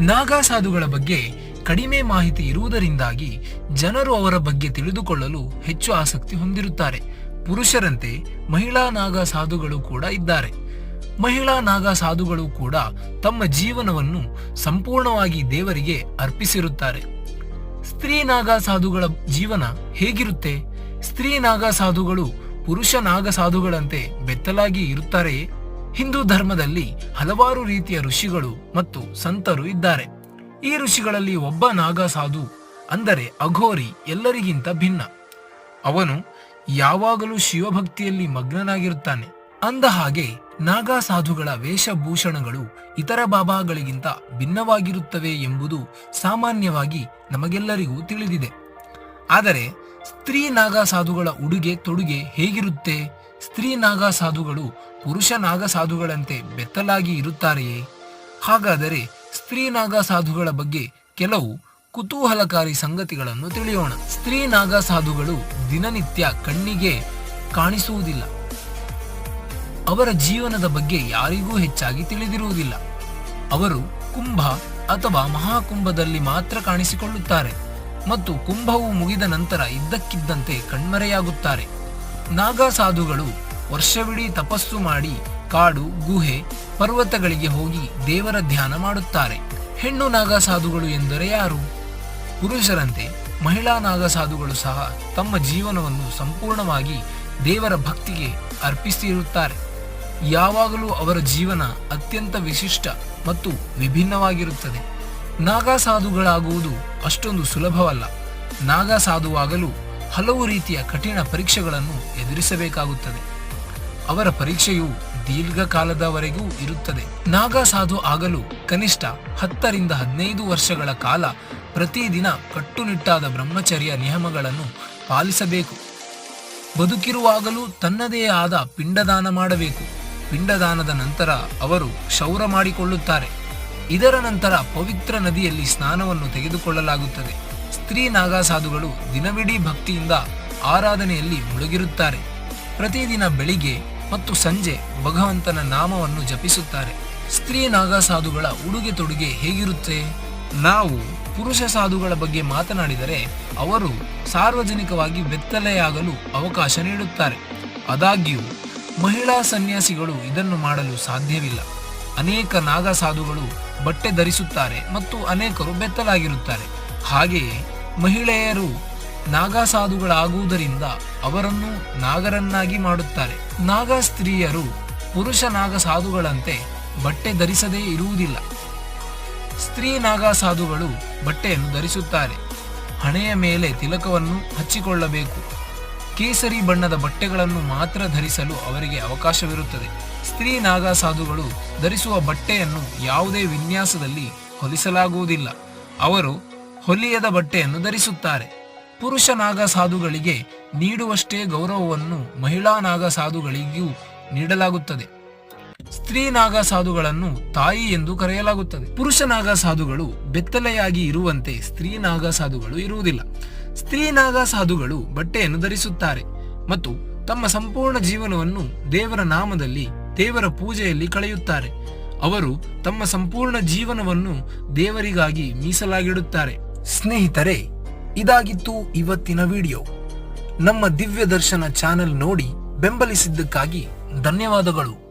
ನಾಗಾ ಸಾಧುಗಳ ಬಗ್ಗೆ ಕಡಿಮೆ ಮಾಹಿತಿ ಇರುವುದರಿಂದಾಗಿ ಜನರು ಅವರ ಬಗ್ಗೆ ತಿಳಿದುಕೊಳ್ಳಲು ಹೆಚ್ಚು ಆಸಕ್ತಿ ಹೊಂದಿರುತ್ತಾರೆ. ಪುರುಷರಂತೆ ಮಹಿಳಾ ನಾಗಾ ಸಾಧುಗಳು ಕೂಡ ಇದ್ದಾರೆ. ಮಹಿಳಾ ನಾಗಾ ಸಾಧುಗಳು ಕೂಡ ತಮ್ಮ ಜೀವನವನ್ನು ಸಂಪೂರ್ಣವಾಗಿ ದೇವರಿಗೆ ಅರ್ಪಿಸಿರುತ್ತಾರೆ. ಸ್ತ್ರೀ ನಾಗಾ ಸಾಧುಗಳ ಜೀವನ ಹೇಗಿರುತ್ತೆ? ಸ್ತ್ರೀ ನಾಗಾ ಸಾಧುಗಳು ಪುರುಷ ನಾಗ ಸಾಧುಗಳಂತೆ ಬೆತ್ತಲಾಗಿ ಇರುತ್ತಾರೆಯೇ? ಹಿಂದೂ ಧರ್ಮದಲ್ಲಿ ಹಲವಾರು ರೀತಿಯ ಋಷಿಗಳು ಮತ್ತು ಸಂತರು ಇದ್ದಾರೆ. ಈ ಋಷಿಗಳಲ್ಲಿ ಒಬ್ಬ ನಾಗಾ ಸಾಧು ಅಂದರೆ ಅಘೋರಿ, ಎಲ್ಲರಿಗಿಂತ ಭಿನ್ನ. ಅವನು ಯಾವಾಗಲೂ ಶಿವಭಕ್ತಿಯಲ್ಲಿ ಮಗ್ನನಾಗಿರುತ್ತಾನೆ. ಅಂದ ಹಾಗೆ ನಾಗಾ ಸಾಧುಗಳ ವೇಷಭೂಷಣಗಳು ಇತರ ಬಾಬಾಗಳಿಗಿಂತ ಭಿನ್ನವಾಗಿರುತ್ತವೆ ಎಂಬುದು ಸಾಮಾನ್ಯವಾಗಿ ನಮಗೆಲ್ಲರಿಗೂ ತಿಳಿದಿದೆ. ಆದರೆ ಸ್ತ್ರೀ ನಾಗಾ ಸಾಧುಗಳ ಉಡುಗೆ ತೊಡುಗೆ ಹೇಗಿರುತ್ತೆ? ಸ್ತ್ರೀ ನಾಗಾ ಸಾಧುಗಳು ಪುರುಷ ನಾಗಸಾಧುಗಳಂತೆ ಬೆತ್ತಲಾಗಿ ಇರುತ್ತಾರೆಯೇ? ಹಾಗಾದರೆ ಸ್ತ್ರೀ ನಾಗಸಾಧುಗಳ ಬಗ್ಗೆ ಕೆಲವು ಕುತೂಹಲಕಾರಿ ಸಂಗತಿಗಳನ್ನು ತಿಳಿಯೋಣ. ಸ್ತ್ರೀ ನಾಗಸಾಧುಗಳು ದಿನನಿತ್ಯ ಕಣ್ಣಿಗೆ ಕಾಣಿಸುವುದಿಲ್ಲ. ಅವರ ಜೀವನದ ಬಗ್ಗೆ ಯಾರಿಗೂ ಹೆಚ್ಚಾಗಿ ತಿಳಿದಿರುವುದಿಲ್ಲ. ಅವರು ಕುಂಭ ಅಥವಾ ಮಹಾಕುಂಭದಲ್ಲಿ ಮಾತ್ರ ಕಾಣಿಸಿಕೊಳ್ಳುತ್ತಾರೆ ಮತ್ತು ಕುಂಭವು ಮುಗಿದ ನಂತರ ಇದ್ದಕ್ಕಿದ್ದಂತೆ ಕಣ್ಮರೆಯಾಗುತ್ತಾರೆ. ನಾಗಾ ಸಾಧುಗಳು ವರ್ಷವಿಡೀ ತಪಸ್ಸು ಮಾಡಿ ಕಾಡು, ಗುಹೆ, ಪರ್ವತಗಳಿಗೆ ಹೋಗಿ ದೇವರ ಧ್ಯಾನ ಮಾಡುತ್ತಾರೆ. ಹೆಣ್ಣು ನಾಗಾ ಸಾಧುಗಳು ಎಂದರೆ ಯಾರು? ಪುರುಷರಂತೆ ಮಹಿಳಾ ನಾಗಾ ಸಾಧುಗಳು ಸಹ ತಮ್ಮ ಜೀವನವನ್ನು ಸಂಪೂರ್ಣವಾಗಿ ದೇವರ ಭಕ್ತಿಗೆ ಅರ್ಪಿಸಿರುತ್ತಾರೆ. ಯಾವಾಗಲೂ ಅವರ ಜೀವನ ಅತ್ಯಂತ ವಿಶಿಷ್ಟ ಮತ್ತು ವಿಭಿನ್ನವಾಗಿರುತ್ತದೆ. ನಾಗಾ ಸಾಧುಗಳಾಗುವುದು ಅಷ್ಟೊಂದು ಸುಲಭವಲ್ಲ. ನಾಗಾ ಸಾಧುವಾಗಲು ಹಲವು ರೀತಿಯ ಕಠಿಣ ಪರೀಕ್ಷೆಗಳನ್ನು ಎದುರಿಸಬೇಕಾಗುತ್ತದೆ. ಅವರ ಪರೀಕ್ಷೆಯು ದೀರ್ಘಕಾಲದವರೆಗೂ ಇರುತ್ತದೆ. ನಾಗಾ ಸಾಧು ಆಗಲು ಕನಿಷ್ಠ ಹತ್ತರಿಂದ ಹದಿನೈದು ವರ್ಷಗಳ ಕಾಲ ಪ್ರತಿದಿನ ಕಟ್ಟುನಿಟ್ಟಾದ ಬ್ರಹ್ಮಚರ್ಯ ನಿಯಮಗಳನ್ನು ಪಾಲಿಸಬೇಕು. ಬದುಕಿರುವಾಗಲೂ ತನ್ನದೇ ಆದ ಪಿಂಡದಾನ ಮಾಡಬೇಕು. ಪಿಂಡದಾನದ ನಂತರ ಅವರು ಕ್ಷೌರ ಮಾಡಿಕೊಳ್ಳುತ್ತಾರೆ. ಇದರ ನಂತರ ಪವಿತ್ರ ನದಿಯಲ್ಲಿ ಸ್ನಾನವನ್ನು ತೆಗೆದುಕೊಳ್ಳಲಾಗುತ್ತದೆ. ಸ್ತ್ರೀ ನಾಗಾ ಸಾಧುಗಳು ದಿನವಿಡೀ ಭಕ್ತಿಯಿಂದ ಆರಾಧನೆಯಲ್ಲಿ ಮುಳುಗಿರುತ್ತಾರೆ. ಪ್ರತಿದಿನ ಬೆಳಿಗ್ಗೆ ಮತ್ತು ಸಂಜೆ ಭಗವಂತನ ನಾಮವನ್ನು ಜಪಿಸುತ್ತಾರೆ. ಸ್ತ್ರೀ ನಾಗಾ ಸಾಧುಗಳ ಉಡುಗೆ ತೊಡುಗೆ ಹೇಗಿರುತ್ತೆ? ನಾವು ಪುರುಷ ಸಾಧುಗಳ ಬಗ್ಗೆ ಮಾತನಾಡಿದರೆ ಅವರು ಸಾರ್ವಜನಿಕವಾಗಿ ಬೆತ್ತಲೆಯಾಗಲು ಅವಕಾಶ ನೀಡುತ್ತಾರೆ. ಆದಾಗ್ಯೂ, ಮಹಿಳಾ ಸನ್ಯಾಸಿಗಳು ಇದನ್ನು ಮಾಡಲು ಸಾಧ್ಯವಿಲ್ಲ. ಅನೇಕ ನಾಗಾ ಸಾಧುಗಳು ಬಟ್ಟೆ ಧರಿಸುತ್ತಾರೆ ಮತ್ತು ಅನೇಕರು ಬೆತ್ತಲಾಗಿರುತ್ತಾರೆ. ಹಾಗೆಯೇ ಮಹಿಳೆಯರು ನಾಗಾ ಸಾಧುಗಳಾಗುವುದರಿಂದ ಅವರನ್ನು ನಾಗರನ್ನಾಗಿ ಮಾಡುತ್ತಾರೆ. ನಾಗಾ ಸ್ತ್ರೀಯರು ಪುರುಷ ನಾಗ ಸಾಧುಗಳಂತೆ ಬಟ್ಟೆ ಧರಿಸದೇ ಇರುವುದಿಲ್ಲ. ಸ್ತ್ರೀ ನಾಗಾ ಸಾಧುಗಳು ಬಟ್ಟೆಯನ್ನು ಧರಿಸುತ್ತಾರೆ. ಹಣೆಯ ಮೇಲೆ ತಿಲಕವನ್ನು ಹಚ್ಚಿಕೊಳ್ಳಬೇಕು. ಕೇಸರಿ ಬಣ್ಣದ ಬಟ್ಟೆಗಳನ್ನು ಮಾತ್ರ ಧರಿಸಲು ಅವರಿಗೆ ಅವಕಾಶವಿರುತ್ತದೆ. ಸ್ತ್ರೀ ನಾಗಾ ಸಾಧುಗಳು ಧರಿಸುವ ಬಟ್ಟೆಯನ್ನು ಯಾವುದೇ ವಿನ್ಯಾಸದಲ್ಲಿ ಹೊಲಿಸಲಾಗುವುದಿಲ್ಲ. ಅವರು ಹೊಲಿಯದ ಬಟ್ಟೆಯನ್ನು ಧರಿಸುತ್ತಾರೆ. ಪುರುಷ ನಾಗ ಸಾಧುಗಳಿಗೆ ನೀಡುವಷ್ಟೇ ಗೌರವವನ್ನು ಮಹಿಳಾ ನಾಗ ಸಾಧುಗಳಿಗೂ ನೀಡಲಾಗುತ್ತದೆ. ಸ್ತ್ರೀ ನಾಗ ಸಾಧುಗಳನ್ನು ತಾಯಿ ಎಂದು ಕರೆಯಲಾಗುತ್ತದೆ. ಪುರುಷ ನಾಗ ಸಾಧುಗಳು ಬೆತ್ತಲೆಯಾಗಿ ಇರುವಂತೆ ಸ್ತ್ರೀ ನಾಗ ಸಾಧುಗಳು ಇರುವುದಿಲ್ಲ. ಸ್ತ್ರೀ ನಾಗ ಸಾಧುಗಳು ಬಟ್ಟೆಯನ್ನು ಧರಿಸುತ್ತಾರೆ ಮತ್ತು ತಮ್ಮ ಸಂಪೂರ್ಣ ಜೀವನವನ್ನು ದೇವರ ನಾಮದಲ್ಲಿ ದೇವರ ಪೂಜೆಯಲ್ಲಿ ಕಳೆಯುತ್ತಾರೆ. ಅವರು ತಮ್ಮ ಸಂಪೂರ್ಣ ಜೀವನವನ್ನು ದೇವರಿಗಾಗಿ ಮೀಸಲಾಗಿಡುತ್ತಾರೆ. ಸ್ನೇಹಿತರೆ ಇದಾಗಿತ್ತು ಇವತ್ತಿನ ವಿಡಿಯೋ. ನಮ್ಮ ದಿವ್ಯ ದರ್ಶನ ಚಾನೆಲ್ ನೋಡಿ ಬೆಂಬಲಿಸಿದ್ದಕ್ಕಾಗಿ ಧನ್ಯವಾದಗಳು.